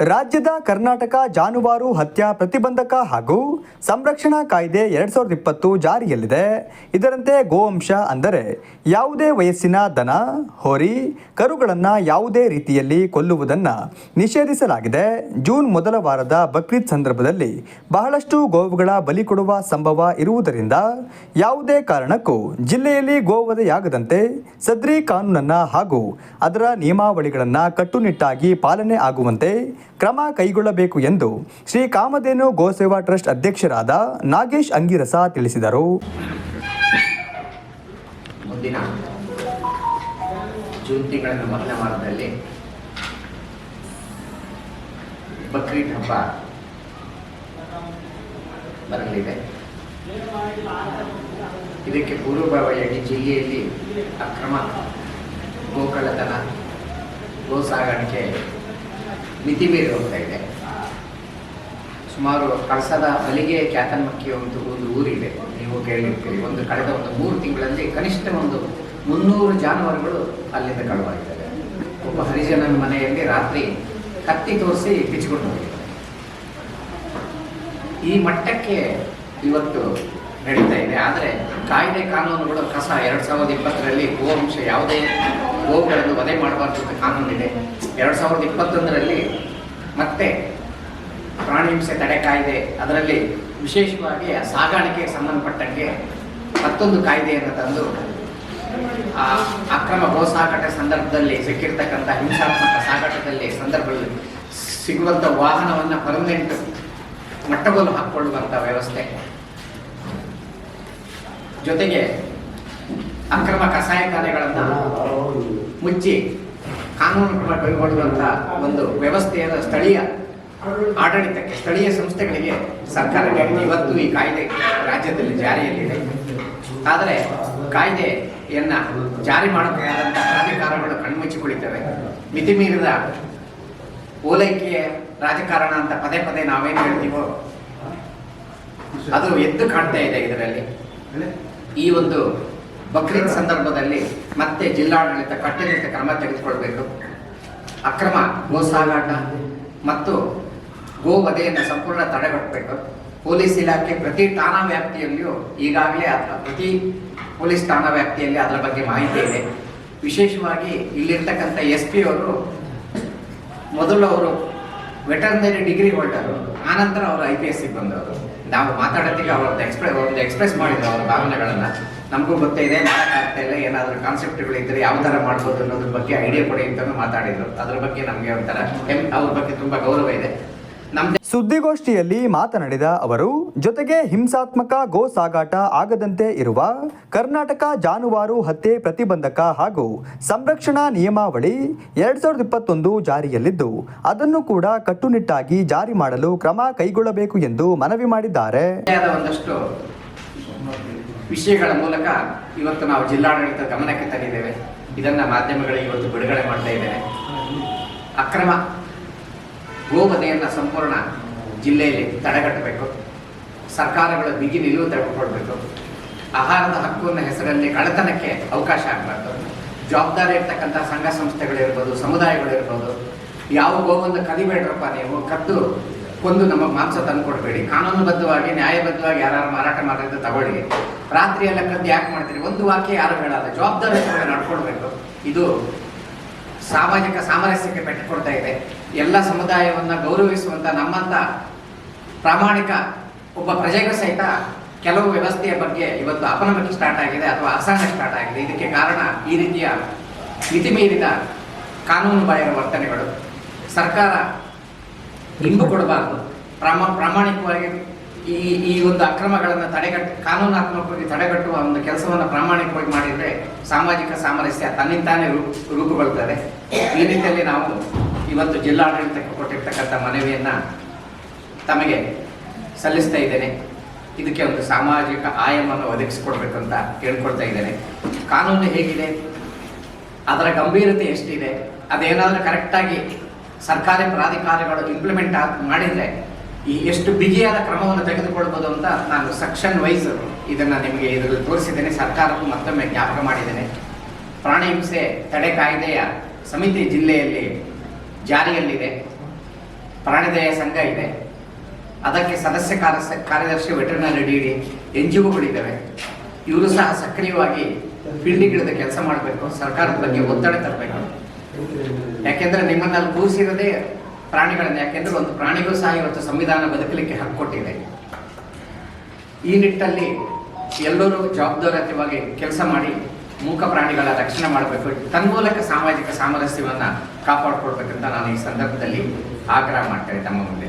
ರಾಜ್ಯದ ಕರ್ನಾಟಕ ಜಾನುವಾರು ಹತ್ಯಾ ಪ್ರತಿಬಂಧಕ ಹಾಗೂ ಸಂರಕ್ಷಣಾ ಕಾಯ್ದೆ ಎರಡ್ ಸಾವಿರದ ಇಪ್ಪತ್ತು ಜಾರಿಯಲ್ಲಿದೆ. ಇದರಂತೆ ಗೋವಂಶ ಅಂದರೆ ಯಾವುದೇ ವಯಸ್ಸಿನ ದನ, ಹೋರಿ, ಕರುಗಳನ್ನು ಯಾವುದೇ ರೀತಿಯಲ್ಲಿ ಕೊಲ್ಲುವುದನ್ನು ನಿಷೇಧಿಸಲಾಗಿದೆ. ಜೂನ್ ಮೊದಲ ವಾರದ ಬಕ್ರೀದ್ ಸಂದರ್ಭದಲ್ಲಿ ಬಹಳಷ್ಟು ಗೋವುಗಳ ಬಲಿ ಕೊಡುವ ಸಂಭವ ಇರುವುದರಿಂದ ಯಾವುದೇ ಕಾರಣಕ್ಕೂ ಜಿಲ್ಲೆಯಲ್ಲಿ ಗೋವಧೆಯಾಗದಂತೆ ಸದ್ರಿ ಕಾನೂನನ್ನು ಹಾಗೂ ಅದರ ನಿಯಮಾವಳಿಗಳನ್ನು ಕಟ್ಟುನಿಟ್ಟಾಗಿ ಪಾಲನೆ ಆಗುವಂತೆ ಕ್ರಮ ಕೈಗೊಳ್ಳಬೇಕು ಎಂದು ಶ್ರೀ ಕಾಮಧೇನು ಗೋಸೇವಾ ಟ್ರಸ್ಟ್ ಅಧ್ಯಕ್ಷರಾದ ನಾಗೇಶ್ ಅಂಗಿರಸ ತಿಳಿಸಿದರು. ಜೂನ್ ತಿಂಗಳ ಮೊದಲ ವಾರದಲ್ಲಿ ಇದಕ್ಕೆ ಪೂರ್ವಭಾವಿಯಾಗಿ ಜಿಲ್ಲೆಯಲ್ಲಿ ಅಕ್ರಮ ಗೋಕಳತನ ಗೋ ಸಾಗಾಣಿಕೆ ಮಿತಿ ಮೀರಿ ಹೋಗ್ತಾ ಇದೆ. ಸುಮಾರು ಕಳಸದ ಬಲಿಗೆ ಕ್ಯಾತನ್ಮಕ್ಕಿ ಒಂದು ಒಂದು ಊರಿದೆ. ನೀವು ಕೇಳಿರ್ತೀರಿ. ಒಂದು ಕಳೆದ ಒಂದು ಮೂರು ತಿಂಗಳಲ್ಲಿ ಕನಿಷ್ಠ ಒಂದು ಮುನ್ನೂರು ಜಾನುವಾರುಗಳು ಅಲ್ಲಿಂದ ಕಳವಾಗಿದ್ದಾರೆ ಒಬ್ಬ ಹರಿಜನನ ಮನೆಯಲ್ಲಿ ರಾತ್ರಿ ಕತ್ತಿ ತೋರಿಸಿ ಬಿಚ್ಚಿಕೊಂಡು ಹೋಗಿದ್ದಾರೆ ಈ ಮಟ್ಟಕ್ಕೆ ಇವತ್ತು ನಡೀತಾ ಇದೆ. ಆದರೆ ಕಾಯ್ದೆ ಕಾನೂನುಗಳು ಕಸ ಎರಡು ಸಾವಿರದ ಇಪ್ಪತ್ತರಲ್ಲಿ ಗೋವಂಶ ಯಾವುದೇ ಗೋವುಗಳನ್ನು ವಧೆ ಮಾಡಬಾರ್ದು ಅಂತ ಕಾನೂನಿದೆ ಎರಡು ಸಾವಿರದ ಇಪ್ಪತ್ತೊಂದರಲ್ಲಿ ಮತ್ತೆ ಪ್ರಾಣಿ ಹಿಂಸೆ ತಡೆ ಕಾಯ್ದೆ, ಅದರಲ್ಲಿ ವಿಶೇಷವಾಗಿ ಸಾಗಾಣಿಕೆಗೆ ಸಂಬಂಧಪಟ್ಟಂಗೆ ಮತ್ತೊಂದು ಕಾಯ್ದೆಯನ್ನು ತಂದು, ಆ ಅಕ್ರಮ ಗೋ ಸಾಗಾಟ ಸಂದರ್ಭದಲ್ಲಿ, ಸಿಕ್ಕಿರ್ತಕ್ಕಂಥ ಹಿಂಸಾತ್ಮಕ ಸಾಗಾಟದಲ್ಲಿ ಸಂದರ್ಭದಲ್ಲಿ ಸಿಗುವಂಥ ವಾಹನವನ್ನು ಪರ್ಮನೆಂಟ್ ಮಟ್ಟಗೋಲು ಹಾಕ್ಕೊಳ್ಳುವಂಥ ವ್ಯವಸ್ಥೆ. ಜೊತೆಗೆ ಅಕ್ರಮ ಕಸಾಯಖಾನೆಗಳನ್ನು ಮುಚ್ಚಿ ಕಾನೂನು ಕ್ರಮ ಕೈಗೊಳ್ಳುವಂಥ ಒಂದು ವ್ಯವಸ್ಥೆಯನ್ನು ಸ್ಥಳೀಯ ಆಡಳಿತಕ್ಕೆ, ಸ್ಥಳೀಯ ಸಂಸ್ಥೆಗಳಿಗೆ ಸರ್ಕಾರ. ಇವತ್ತು ಈ ಕಾಯ್ದೆ ರಾಜ್ಯದಲ್ಲಿ ಜಾರಿಯಲ್ಲಿದೆ. ಆದರೆ ಕಾಯ್ದೆಯನ್ನ ಜಾರಿ ಮಾಡಬೇಕಾದಂಥ ಪ್ರಾಧಿಕಾರಗಳು ಕಣ್ಮುಚ್ಚಿಕೊಳ್ಳುತ್ತವೆ. ಮಿತಿ ಮೀರಿದ ಓಲೈಕೆಯ ರಾಜಕಾರಣ ಅಂತ ಪದೇ ಪದೇ ನಾವೇನು ಹೇಳ್ತೀವೋ, ಅದು ಎದ್ದು ಕಾಣ್ತಾ ಇದೆ ಇದರಲ್ಲಿ. ಈ ಒಂದು ಬಕ್ರೀದ್ ಸಂದರ್ಭದಲ್ಲಿ ಮತ್ತೆ ಜಿಲ್ಲಾಡಳಿತ ಕಟ್ಟುನಿಟ್ಟ ಕ್ರಮ ತೆಗೆದುಕೊಳ್ಬೇಕು. ಅಕ್ರಮ ಗೋ ಸಾಗಾಟ ಮತ್ತು ಗೋ ವಧೆಯನ್ನು ಸಂಪೂರ್ಣ ತಡೆಗಟ್ಟಬೇಕು. ಪೊಲೀಸ್ ಇಲಾಖೆ ಪ್ರತಿ ಠಾಣಾ ವ್ಯಾಪ್ತಿಯಲ್ಲಿಯೂ ಈಗಾಗಲೇ ಅದರ ಪ್ರತಿ ಪೊಲೀಸ್ ಠಾಣಾ ವ್ಯಾಪ್ತಿಯಲ್ಲಿ ಅದರ ಬಗ್ಗೆ ಮಾಹಿತಿ ಇದೆ. ವಿಶೇಷವಾಗಿ ಇಲ್ಲಿರ್ತಕ್ಕಂಥ ಎಸ್ ಪಿ ಅವರು, ಮೊದಲು ಅವರು ವೆಟರ್ನರಿ ಡಿಗ್ರಿ ಹೋಲ್ಡರು, ಆನಂತರ ಅವರು ಐ ಪಿ ಎಸ್ ಬಂದವರು. ನಾವು ಮಾತಾಡೋದಕ್ಕೆ ಅವ್ರದ್ದು ಎಕ್ಸ್ಪ್ರೆ ಒಂದು ಎಕ್ಸ್ಪ್ರೆಸ್ ಮಾಡಿದ್ರು ಅವರ ಭಾವನೆಗಳನ್ನು. ನಮಗೂ ಗೊತ್ತೇ ಇದೆ ಮಾಡೋಕ್ಕಾಗ್ತಾ ಇಲ್ಲ ಏನಾದರೂ ಕಾನ್ಸೆಪ್ಟ್ಗಳು ಇದ್ದರೆ ಯಾವ ಥರ ಮಾಡ್ಬೋದು ಅನ್ನೋದ್ರ ಬಗ್ಗೆ ಐಡಿಯಾ ಕೊಡಿ ಅಂತಲೂ ಮಾತಾಡಿದರು. ಅದ್ರ ಬಗ್ಗೆ ನಮಗೆ ಒಂಥರ ಹೆಮ್ ಅವ್ರ ಬಗ್ಗೆ ತುಂಬ ಗೌರವ ಇದೆ. ಸುದ್ದಿಗೋಷ್ಠಿಯಲ್ಲಿ ಮಾತನಾಡಿದ ಅವರು ಜೊತೆಗೆ ಹಿಂಸಾತ್ಮಕ ಗೋ ಸಾಗಾಟ ಆಗದಂತೆ ಇರುವ ಕರ್ನಾಟಕ ಜಾನುವಾರು ಹತ್ಯೆ ಪ್ರತಿಬಂಧಕ ಹಾಗೂ ಸಂರಕ್ಷಣಾ ನಿಯಮಾವಳಿ ಎರಡ್ ಸಾವಿರದ ಇಪ್ಪತ್ತೊಂದು ಜಾರಿಯಲ್ಲಿದ್ದು ಅದನ್ನು ಕೂಡ ಕಟ್ಟುನಿಟ್ಟಾಗಿ ಜಾರಿ ಮಾಡಲು ಕ್ರಮ ಕೈಗೊಳ್ಳಬೇಕು ಎಂದು ಮನವಿ ಮಾಡಿದ್ದಾರೆ. ಒಂದಷ್ಟು ವಿಷಯಗಳ ಮೂಲಕ ಇವತ್ತು ನಾವು ಜಿಲ್ಲಾಡಳಿತ ಗಮನಕ್ಕೆ ತಂದಿದ್ದೇವೆ. ಇದನ್ನ ಮಾಧ್ಯಮಗಳಿಗೆ ಇವತ್ತು ಬಿಡುಗಡೆ ಮಾಡ್ತಾ ಇದ್ದೇವೆ. ಅಕ್ರಮ ಗೋವಧೆಯನ್ನು ಸಂಪೂರ್ಣ ಜಿಲ್ಲೆಯಲ್ಲಿ ತಡೆಗಟ್ಟಬೇಕು. ಸರ್ಕಾರಗಳು ಬಿಗಿ ನಿಲುವು ತೆಗೆದುಕೊಳ್ಬೇಕು. ಆಹಾರದ ಹಕ್ಕುವಿನ ಹೆಸರಲ್ಲಿ ಕಳ್ಳತನಕ್ಕೆ ಅವಕಾಶ ಆಗಬಾರ್ದು. ಜವಾಬ್ದಾರಿ ಇರ್ತಕ್ಕಂಥ ಸಂಘ ಸಂಸ್ಥೆಗಳಿರ್ಬೋದು, ಸಮುದಾಯಗಳಿರ್ಬೋದು, ಯಾವ ಗೋವನ್ನು ಕದಿಬೇಡ್ರಪ್ಪ ನೀವು, ಕದ್ದು ಕೊಂದು ನಮ್ಮ ಮಾಂಸ ತಂದು ಕೊಡಬೇಡಿ. ಕಾನೂನುಬದ್ಧವಾಗಿ, ನ್ಯಾಯಬದ್ಧವಾಗಿ ಯಾರು ಮಾರಾಟ ಮಾಡಿದ್ರೆ ತಗೊಳ್ಳಿ. ರಾತ್ರಿ ಎಲ್ಲ ಕದ್ದು ಯಾಕೆ ಮಾಡ್ತೀರಿ? ಒಂದು ವಾಕ್ಯ ಯಾರು ಹೇಳಲ್ಲ. ಜವಾಬ್ದಾರಿ ನಡ್ಕೊಳ್ಬೇಕು. ಇದು ಸಾಮಾಜಿಕ ಸಾಮರಸ್ಯಕ್ಕೆ ಪೆಟ್ಟು ಕೊಡ್ತಾ ಇದೆ. ಎಲ್ಲ ಸಮುದಾಯವನ್ನು ಗೌರವಿಸುವಂತ ನಮ್ಮಂತ ಪ್ರಾಮಾಣಿಕ ಒಬ್ಬ ಪ್ರಜೆಗೂ ಸಹಿತ ಕೆಲವು ವ್ಯವಸ್ಥೆಯ ಬಗ್ಗೆ ಇವತ್ತು ಅಪನಂಬಿಕೆ ಸ್ಟಾರ್ಟ್ ಆಗಿದೆ, ಅಥವಾ ಅಸಹನೆ ಸ್ಟಾರ್ಟ್ ಆಗಿದೆ. ಇದಕ್ಕೆ ಕಾರಣ ಈ ರೀತಿಯ ಮಿತಿ ಮೀರಿದ ಕಾನೂನು ಬಾಹಿರ ವರ್ತನೆಗಳು. ಸರ್ಕಾರ ಇಂಬು ಕೊಡಬಾರ್ದು. ಪ್ರಮ, ಪ್ರಾಮಾಣಿಕವಾಗಿ ಈ ಈ ಒಂದು ಅಕ್ರಮಗಳನ್ನು ತಡೆಗಟ್ಟ ಕಾನೂನಾತ್ಮಕವಾಗಿ ತಡೆಗಟ್ಟುವ ಒಂದು ಕೆಲಸವನ್ನು ಪ್ರಾಮಾಣಿಕವಾಗಿ ಮಾಡಿದರೆ ಸಾಮಾಜಿಕ ಸಾಮರಸ್ಯ ತನ್ನಿಂತಾನೇ ರೂಪ ರೂಪುಗೊಳ್ತದೆ. ಈ ರೀತಿಯಲ್ಲಿ ನಾವು ಇವತ್ತು ಜಿಲ್ಲಾಡಳಿತಕ್ಕೆ ಕೊಟ್ಟಿರ್ತಕ್ಕಂಥ ಮನವಿಯನ್ನ ತಮಗೆ ಸಲ್ಲಿಸ್ತಾ ಇದ್ದೇನೆ. ಇದಕ್ಕೆ ಒಂದು ಸಾಮಾಜಿಕ ಆಯಾಮವನ್ನು ಒದಗಿಸಿಕೊಡ್ಬೇಕಂತ ಕೇಳ್ಕೊಳ್ತಾ ಇದ್ದೇನೆ. ಕಾನೂನು ಹೇಗಿದೆ? ಅದರ ಗಂಭೀರತೆ ಎಷ್ಟಿದೆ? ಅದೇನಾದರೂ ಕರೆಕ್ಟಾಗಿ ಸರ್ಕಾರಿ ಪ್ರಾಧಿಕಾರಗಳು ಇಂಪ್ಲಿಮೆಂಟ್ ಮಾಡಿದರೆ ಈ ಎಷ್ಟು ಬಿಗಿಯಾದ ಕ್ರಮವನ್ನು ತೆಗೆದುಕೊಳ್ಬೋದು ಅಂತ ನಾನು ಸೆಕ್ಷನ್ ವೈಸ್ ಇದನ್ನು ನಿಮಗೆ ಇದರಲ್ಲಿ ತೋರಿಸಿದ್ದೇನೆ. ಸರ್ಕಾರಕ್ಕೂ ಮತ್ತೊಮ್ಮೆ ಜ್ಞಾಪಕ ಮಾಡಿದ್ದೇನೆ. ಪ್ರಾಣಿ ಹಿಂಸೆ ತಡೆ ಕಾಯ್ದೆಯ ಸಮಿತಿ ಜಿಲ್ಲೆಯಲ್ಲಿ ಜಾರಿಯಲ್ಲಿದೆ. ಪ್ರಾಣಿದಯ ಸಂಘ ಇದೆ. ಅದಕ್ಕೆ ಸದಸ್ಯ ಕಾರ್ಯ ಕಾರ್ಯದರ್ಶಿ, veterinary, D D, N G ಒಗಳಿದ್ದಾವೆ. ಇವರು ಸಹ ಸಕ್ರಿಯವಾಗಿ ಫೀಲ್ಡಿಗಿಳಿದ ಕೆಲಸ ಮಾಡಬೇಕು. ಸರ್ಕಾರದ ಬಗ್ಗೆ ಒತ್ತಡ ತರಬೇಕು. ಯಾಕೆಂದ್ರೆ ನಿಮ್ಮನ್ನಲ್ಲಿ ಕೂರಿಸಿರೋದೇ ಪ್ರಾಣಿಗಳನ್ನ, ಯಾಕೆಂದ್ರೆ ಒಂದು ಪ್ರಾಣಿಗೂ ಸಹ ಇವತ್ತು ಸಂವಿಧಾನ ಬದುಕಲಿಕ್ಕೆ ಹಕ್ಕು ಕೊಟ್ಟಿದೆ. ಈ ನಿಟ್ಟಲ್ಲಿ ಎಲ್ಲರೂ ಜವಾಬ್ದಾರಿಯುತವಾಗಿ ಕೆಲಸ ಮಾಡಿ ಮೂಕ ಪ್ರಾಣಿಗಳ ರಕ್ಷಣೆ ಮಾಡಬೇಕು. ತನ್ಮೂಲಕ ಸಾಮಾಜಿಕ ಸಾಮರಸ್ಯವನ್ನು ಕಾಪಾಡಿಕೊಳ್ಬೇಕಂತ ನಾನು ಈ ಸಂದರ್ಭದಲ್ಲಿ ಆಗ್ರಹ ಮಾಡ್ತೇನೆ ತಮ್ಮ ಮುಂದೆ.